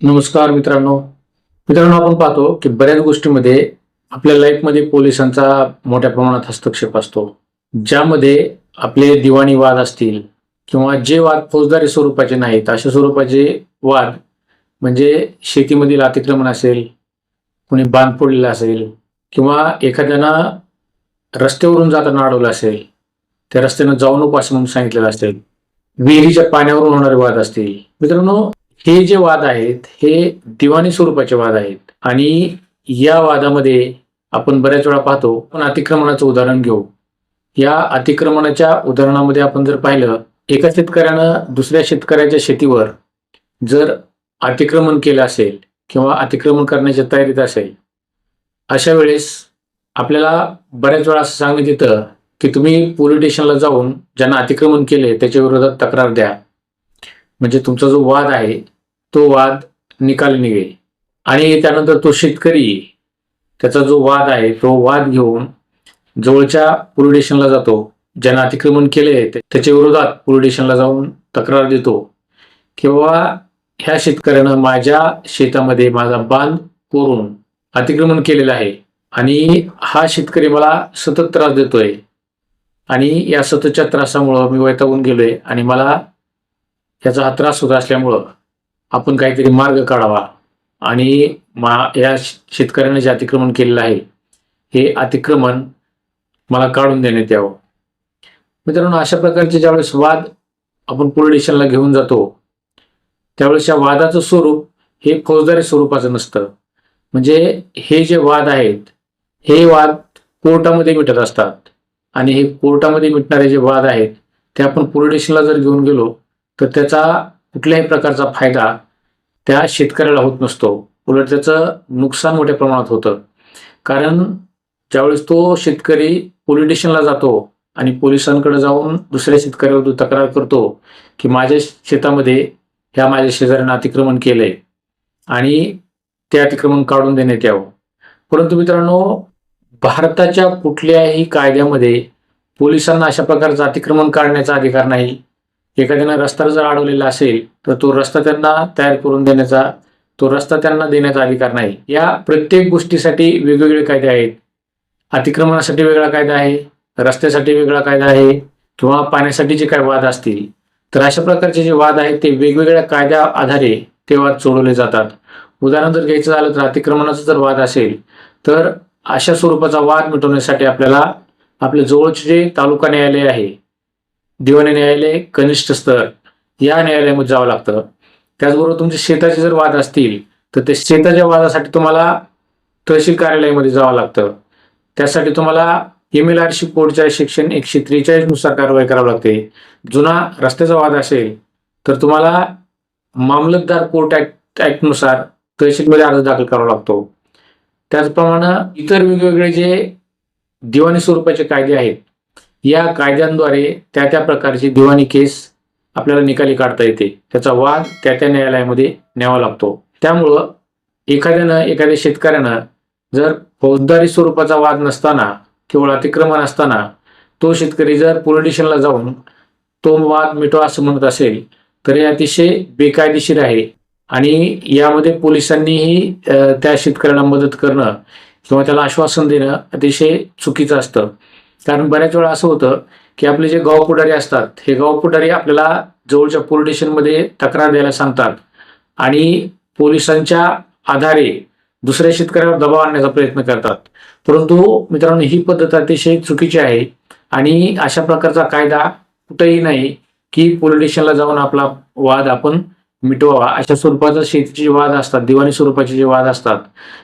नमस्कार मित्रांनो. मित्रांनो आपण पाहतो की बऱ्याच गोष्टीमध्ये आपल्या लाईफमध्ये पोलिसांचा मोठ्या प्रमाणात हस्तक्षेप असतो. ज्यामध्ये आपले दिवाणी वाद असतील किंवा जे वाद फौजदारी स्वरूपाचे नाहीत अशा स्वरूपाचे वाद म्हणजे शेतीमधील अतिक्रमण असेल कुणी बांध फोडलेला असेल किंवा एखाद्यानं रस्त्यावरून जाताना अडवलं असेल त्या रस्त्यानं जाऊ नको असं म्हणून सांगितलेलं असेल विहिरीच्या पाण्यावरून होणारे वाद असतील. मित्रांनो हे जे वाद आहेत हे दिवाणी स्वरूपाचे वाद आहेत. आणि या वादामध्ये आपण बऱ्याच वेळा पाहतो आपण अतिक्रमणाचं उदाहरण घेऊ. या अतिक्रमणाच्या उदाहरणामध्ये आपण जर पाहिलं एका शेतकऱ्यानं दुसऱ्या शेतकऱ्याच्या शेतीवर जर अतिक्रमण केलं असेल किंवा अतिक्रमण करण्याच्या तयारीत असेल अशा वेळेस आपल्याला बऱ्याच वेळा असं सांगण्यात येतं की तुम्ही पोलीस स्टेशनला जाऊन ज्यांना अतिक्रमण केले त्याच्या विरोधात तक्रार द्या. म्हणजे तुमचा जो वाद आहे तो वाद निकाली निघेल. आणि त्यानंतर तो शेतकरी त्याचा जो वाद आहे तो वाद घेऊन जवळच्या पोलीस स्टेशनला जातो. ज्यांना अतिक्रमण केले त्याच्या विरोधात पोलीस स्टेशनला जाऊन तक्रार देतो. किंवा ह्या शेतकऱ्यानं माझ्या शेतामध्ये माझा बांध कोरून अतिक्रमण केलेलं आहे आणि हा शेतकरी मला सतत त्रास देतोय. आणि या सततच्या त्रासामुळं मी वैतागून गेलोय आणि मला याचा हा त्रास होत असल्यामुळं आपण काहीतरी मार्ग काढावा. आणि मा या शेतकऱ्याने जे अतिक्रमण केलेलं आहे हे अतिक्रमण मला काढून देण्यात यावं. मित्रांनो अशा प्रकारचे ज्यावेळेस वाद आपण पोलीस स्टेशनला घेऊन जातो त्यावेळेस या वादाचं स्वरूप हे फौजदारी स्वरूपाचं नसतं. म्हणजे हे जे वाद आहेत हे वाद कोर्टामध्ये मिटत असतात. आणि हे कोर्टामध्ये मिटणारे जे वाद आहेत ते आपण पोलीस स्टेशनला जर घेऊन गेलो तर त्याचा कुठल्याही प्रकारचा फायदा त्या शेतकऱ्याला होत नसतो. उलट त्याचं नुकसान मोठ्या प्रमाणात होतं. कारण ज्यावेळेस तो शेतकरी पोलीस स्टेशनला जातो आणि पोलिसांकडे जाऊन दुसऱ्या शेतकऱ्यावर तक्रार करतो की माझ्या शेतामध्ये ह्या माझ्या शेजाऱ्यानं अतिक्रमण केलंय आणि ते अतिक्रमण काढून देण्यात यावं. परंतु मित्रांनो भारताच्या कुठल्याही कायद्यामध्ये पोलिसांना अशा प्रकारचं अतिक्रमण काढण्याचा अधिकार नाही. एखाद्यानं रस्ता जर अडवलेला असेल तर तो रस्ता त्यांना तयार करून देण्याचा तो रस्ता त्यांना देण्याचा अधिकार नाही. या प्रत्येक गोष्टीसाठी वेगवेगळे कायदे आहेत. अतिक्रमणासाठी वेगळा कायदा आहे रस्त्यासाठी वेगळा कायदा आहे किंवा पाण्यासाठी जे काही वाद असतील तर अशा प्रकारचे जे वाद आहेत ते वेगवेगळ्या कायद्या आधारे ते वाद सोडवले जातात. उदाहरण जर घ्यायचं झालं तर अतिक्रमणाचा जर वाद असेल तर अशा स्वरूपाचा वाद मिटवण्यासाठी आपल्याला आपल्या जवळचे जे तालुका न्यायालय आहे दिवाणी न्यायालय कनिष्ठ स्तर या न्यायालयामध्ये जावं लागतं. त्याचबरोबर तुमचे शेताचे जर वाद असतील तर ते शेताच्या वादासाठी तुम्हाला तहसील कार्यालयामध्ये जावं लागतं. त्यासाठी तुम्हाला एम एल आर सी कोडच्या सेक्शन एकशे त्रेचाळीसनुसार कारवाई करावी लागते. जुना रस्त्याचा वाद असेल तर तुम्हाला मामलतदार कोर्ट ऍक्ट ऍक्टनुसार तहसीलमध्ये अर्ज दाखल करावा लागतो. त्याचप्रमाणे इतर वेगवेगळे जे दिवाणी स्वरूपाचे कायदे आहेत या कायद्यांद्वारे त्या त्या प्रकारची दिवाणी केस आपल्याला निकाली काढता येते. त्याचा वाद त्या त्या न्यायालयामध्ये न्यावा लागतो. त्यामुळं एखाद्यानं एखाद्या शेतकऱ्यानं जर फौजदारी स्वरूपाचा वाद नसताना केवळ अतिक्रमण असताना तो शेतकरी जर पोलिटिशनला जाऊन तो वाद मिटवा असं म्हणत असेल तर हे अतिशय बेकायदेशीर आहे. आणि यामध्ये पोलिसांनीही त्या शेतकऱ्यांना मदत करणं किंवा त्याला आश्वासन देणं अतिशय चुकीचं असतं. कारण बऱ्याच वेळा असं होतं की आपले जे गाव पुढारी असतात हे गाव पुढारी आपल्याला जवळच्या पोलीस स्टेशनमध्ये तक्रार द्यायला सांगतात. आणि पोलिसांच्या आधारे दुसऱ्या शेतकऱ्यावर दबाव आणण्याचा प्रयत्न करतात. परंतु मित्रांनो ही पद्धत अतिशय चुकीची आहे आणि अशा प्रकारचा कायदा कुठेही नाही की पोलीस स्टेशनला जाऊन आपला वाद आपण मिटवावा अशा स्वरूपाचा शेतीचे जे वाद असतात दिवाणी स्वरूपाचे जे वाद असतात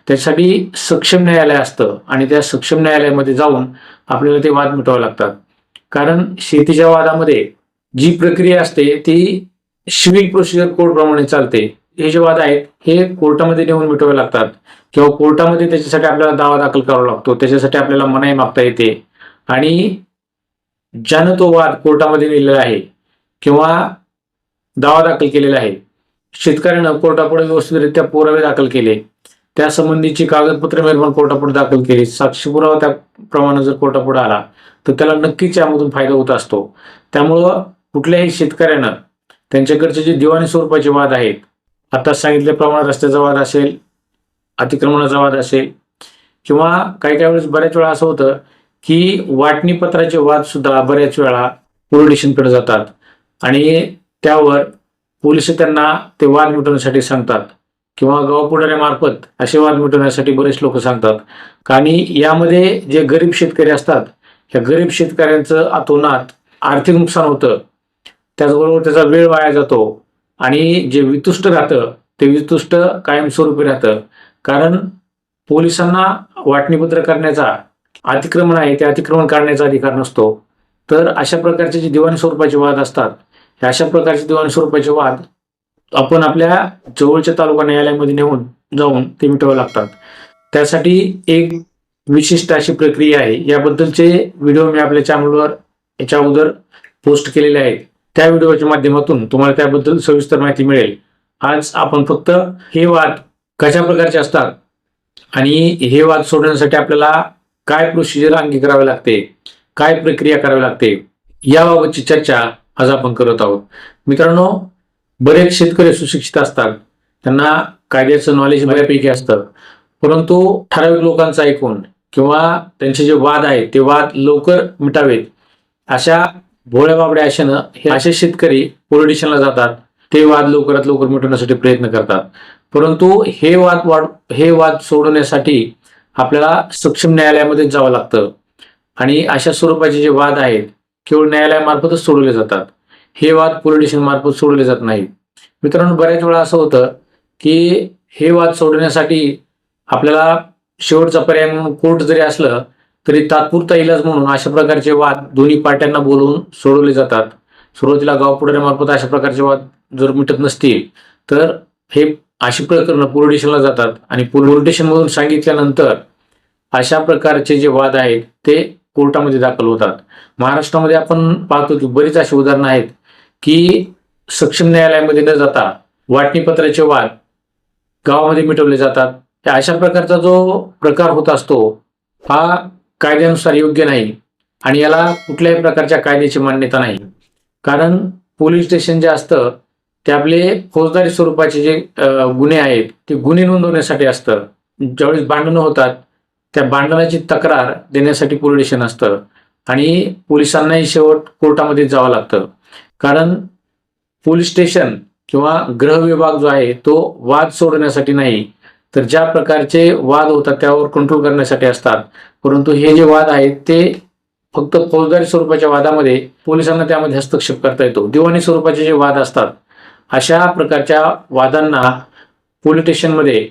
त्यासाठी सक्षम न्यायालय असतं आणि त्या सक्षम न्यायालयामध्ये जाऊन आपल्याला ते वाद मिटवावे लागतात. कारण शेतीच्या वादामध्ये जी प्रक्रिया असते ती सिव्हिल प्रोसिजर कोड प्रमाणे चालते. हे जे वाद आहेत हे कोर्टामध्ये नेऊन मिटवावे लागतात. किंवा कोर्टामध्ये त्याच्यासाठी आपल्याला दावा दाखल करावा लागतो. त्याच्यासाठी आपल्याला मनाई मागता येते. आणि ज्यानं तो वाद कोर्टामध्ये नेलेला आहे किंवा दावा दाखल केलेला आहे शेतकऱ्यानं कोर्टापुढे व्यवस्थितरित्या पुरावे दाखल केले. त्यासंबंधीची कागदपत्र कागदपत्रे मेहरबान कोर्टापुढे दाखल केली. साक्षी पुरावा त्याप्रमाणे जर कोर्टापुढे आला तर त्याला नक्कीच यामधून फायदा होत असतो. त्यामुळं कुठल्याही शेतकऱ्यानं त्यांच्याकडचे जे दिवाणी स्वरूपाचे वाद आहेत आता सांगितल्याप्रमाणे रस्त्याचा वाद असेल अतिक्रमणाचा वाद असेल किंवा काही काही वेळेस बऱ्याच वेळा असं होतं की वाटणीपत्राचे वाद सुद्धा बऱ्याच वेळा पोलीस स्टेशनकडे जातात. आणि त्यावर पोलीस त्यांना ते वाद मिटवण्यासाठी सांगतात किंवा गावपुढाऱ्यामार्फत असे वाद मिटवण्यासाठी बरेच लोक सांगतात. आणि यामध्ये जे गरीब शेतकरी असतात ह्या गरीब शेतकऱ्यांचं अतोनात आर्थिक नुकसान होतं. त्याचबरोबर त्याचा वेळ वाया जातो. आणि जे वितुष्ट राहतं ते वितुष्ट कायमस्वरूपी राहतं. कारण पोलिसांना वाटणीपत्र करण्याचा अतिक्रमण आहे ते अतिक्रमण काढण्याचा अधिकार नसतो. तर अशा प्रकारचे जे दिवाणी स्वरूपाचे वाद असतात अशा प्रकारचे दोनशे रुपयाचे वाद आपण आपल्या जवळच्या तालुका न्यायालयामध्ये नेऊन जाऊन ते मिटवावे लागतात. त्यासाठी एक विशिष्ट अशी प्रक्रिया आहे. याबद्दलचे व्हिडिओ मी आपल्या चॅनलवर याच्या अगोदर पोस्ट केलेले आहेत. त्या व्हिडिओच्या माध्यमातून तुम्हाला त्याबद्दल सविस्तर माहिती मिळेल. आज आपण फक्त हे वाद कशा प्रकारचे असतात आणि हे वाद सोडवण्यासाठी आपल्याला काय प्रोसिजर अंगी करावे लागते काय प्रक्रिया करावी लागते याबाबतची चर्चा आज आपण करत आहोत. मित्रांनो बरेच शेतकरी सुशिक्षित असतात. त्यांना कायद्याचं नॉलेज बऱ्यापैकी असतं. परंतु ठराविक लोकांचं ऐकून किंवा त्यांचे जे वाद आहेत ते वाद लवकर मिटावेत. अशा भोळ्या बाबड्या आशेनं हे असे शेतकरी पोलिटिशनला जातात. ते वाद लवकरात लवकर मिटवण्यासाठी प्रयत्न करतात. परंतु हे वाद वाढ हे वाद सोडवण्यासाठी आपल्याला सक्षम न्यायालयामध्ये जावं लागतं. आणि अशा स्वरूपाचे जे वाद आहेत केवळ न्यायालयामार्फतच सोडवले जातात. हे वाद पोलीस स्टेशन मार्फत सोडवले जात नाहीत. मित्रांनो बऱ्याच वेळा असं होतं की हे वाद सोडवण्यासाठी आपल्याला शेवटचा पर्याय म्हणून कोर्ट जरी असलं तरी तात्पुरता इलाज म्हणून अशा प्रकारचे वाद दोन्ही पार्ट्यांना बोलवून सोडवले जातात. सुरुवातीला गाव पुढाऱ्यामार्फत अशा प्रकारचे वाद जर मिटत नसतील तर हे अशी प्रकरणं पोलीस स्टेशनला जातात. आणि पोलीस स्टेशनमधून सांगितल्यानंतर अशा प्रकारचे जे वाद आहेत ते कोर्टामध्ये दाखल होतात. महाराष्ट्रामध्ये आपण पाहतो की बरीच अशी उदाहरणं आहेत की सक्षम न्यायालयामध्ये न जाता वाटणीपत्राचे वाद गावामध्ये मिटवले जातात. त्या अशा प्रकारचा जो प्रकार होत असतो हा कायद्यानुसार योग्य नाही आणि याला कुठल्याही प्रकारच्या कायद्याची मान्यता नाही. कारण पोलीस स्टेशन जे असतं ते आपले फौजदारी स्वरूपाचे जे गुन्हे आहेत ते गुन्हे नोंदवण्यासाठी असतं. ज्यावेळेस भांडणं होतात त्या भांडणाची तक्रार देण्यासाठी पोलीस स्टेशन असतं. आणि पोलिसांनाही शेवट कोर्टामध्ये जावं लागतं. कारण पोलीस स्टेशन किंवा ग्रह विभाग जो आहे तो वाद सोडण्यासाठी नाही. तर ज्या प्रकारचे वाद होतात त्यावर कंट्रोल करण्यासाठी असतात. परंतु हे जे वाद आहेत ते फक्त फौजदारी स्वरूपाच्या वादामध्ये पोलिसांना त्यामध्ये हस्तक्षेप करता येतो. दिवाणी स्वरूपाचे जे वाद असतात अशा प्रकारच्या वादांना पोलीस स्टेशनमध्ये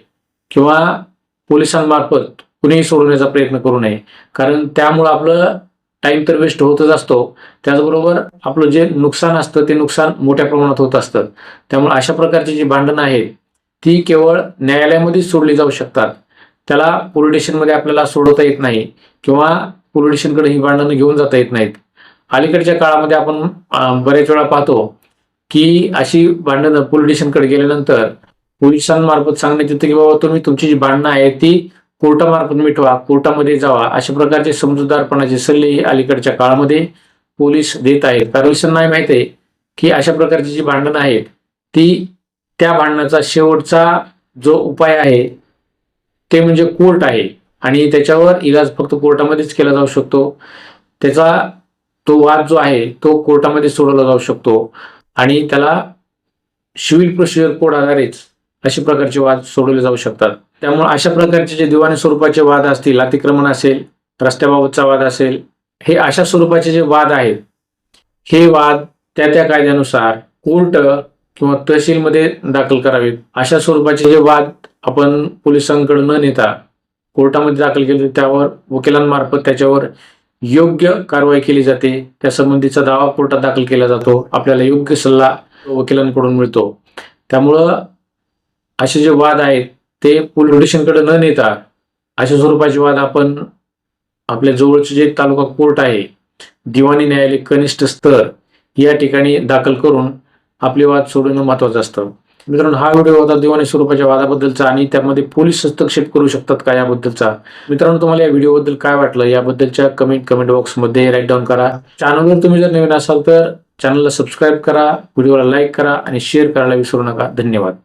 किंवा पोलिसांमार्फत कुणीही सोडवण्याचा प्रयत्न करू नये. कारण त्यामुळं आपलं टाइम तर वेस्ट होतच असतो. त्याचबरोबर आपलं जे नुकसान असतं ते नुकसान मोठ्या प्रमाणात होत असतं. त्यामुळे अशा प्रकारची जी भांडणं आहेत ती केवळ न्यायालयामध्येच सोडली जाऊ शकतात. त्याला पोलीस स्टेशनमध्ये आपल्याला सोडवता येत नाही किंवा पोलीस स्टेशनकडे ही भांडणं घेऊन जाता येत नाहीत. अलीकडच्या काळामध्ये आपण बऱ्याच बरेच वेळा पाहतो की अशी भांडणं पोलीस स्टेशनकडे गेल्यानंतर पोलिसांमार्फत सांगण्यात येतं की बाबा तुम्ही तुमची जी भांडणं आहेत ती कोर्टामार्फत मिटवा कोर्टामध्ये जावा अशा प्रकारचे समजूतदारपणाचे सल्ले अलीकडच्या काळामध्ये पोलीस देत आहेत. कारण नाही माहिती आहे की अशा प्रकारची जी भांडणं आहेत ती त्या भांडणाचा शेवटचा जो उपाय आहे ते म्हणजे कोर्ट आहे. आणि त्याच्यावर इलाज फक्त कोर्टामध्येच केला जाऊ शकतो. त्याचा तो वाद जो आहे तो कोर्टामध्ये सोडवला जाऊ शकतो. आणि त्याला सिव्हिल प्रोसिजर कोड आधारेच अशा प्रकारचे वाद सोडवले जाऊ शकतात. त्यामुळे अशा प्रकारचे जे दिवाणी स्वरूपाचे वाद असतील अतिक्रमण असेल रस्त्याबाबतचा वाद असेल हे अशा स्वरूपाचे जे वाद आहेत हे वाद त्या त्या कायद्यानुसार कोर्ट किंवा तहसीलमध्ये दाखल करावेत. अशा स्वरूपाचे जे वाद आपण पोलिसांकडे न नेता कोर्टामध्ये दाखल केले त्यावर वकिलांमार्फत त्याच्यावर योग्य कारवाई केली जाते. त्या संबंधीचा दावा कोर्टात दाखल केला जातो. आपल्याला योग्य सल्ला वकिलांकडून मिळतो. त्यामुळं असे जे वाद आहेत ते पोलीस स्टेशनकडे न नेता अशा स्वरूपाचे वाद आपण आपल्या जवळचे जे तालुका कोर्ट आहे दिवाणी न्यायालय कनिष्ठ स्तर या ठिकाणी दाखल करून आपले वाद सोडवणं महत्वाचं असतं. मित्रांनो हा व्हिडिओ होता दिवाणी स्वरूपाच्या वादाबद्दलचा आणि त्यामध्ये पोलीस हस्तक्षेप करू शकतात का याबद्दलचा? मित्रांनो तुम्हाला या व्हिडिओबद्दल काय वाटलं याबद्दलच्या कमेंट कमेंट बॉक्समध्ये राईट डाऊन करा. चॅनलवर तुम्ही जर नवीन असाल तर चॅनलला सबस्क्राईब करा व्हिडिओला लाईक करा आणि शेअर करायला विसरू नका. धन्यवाद.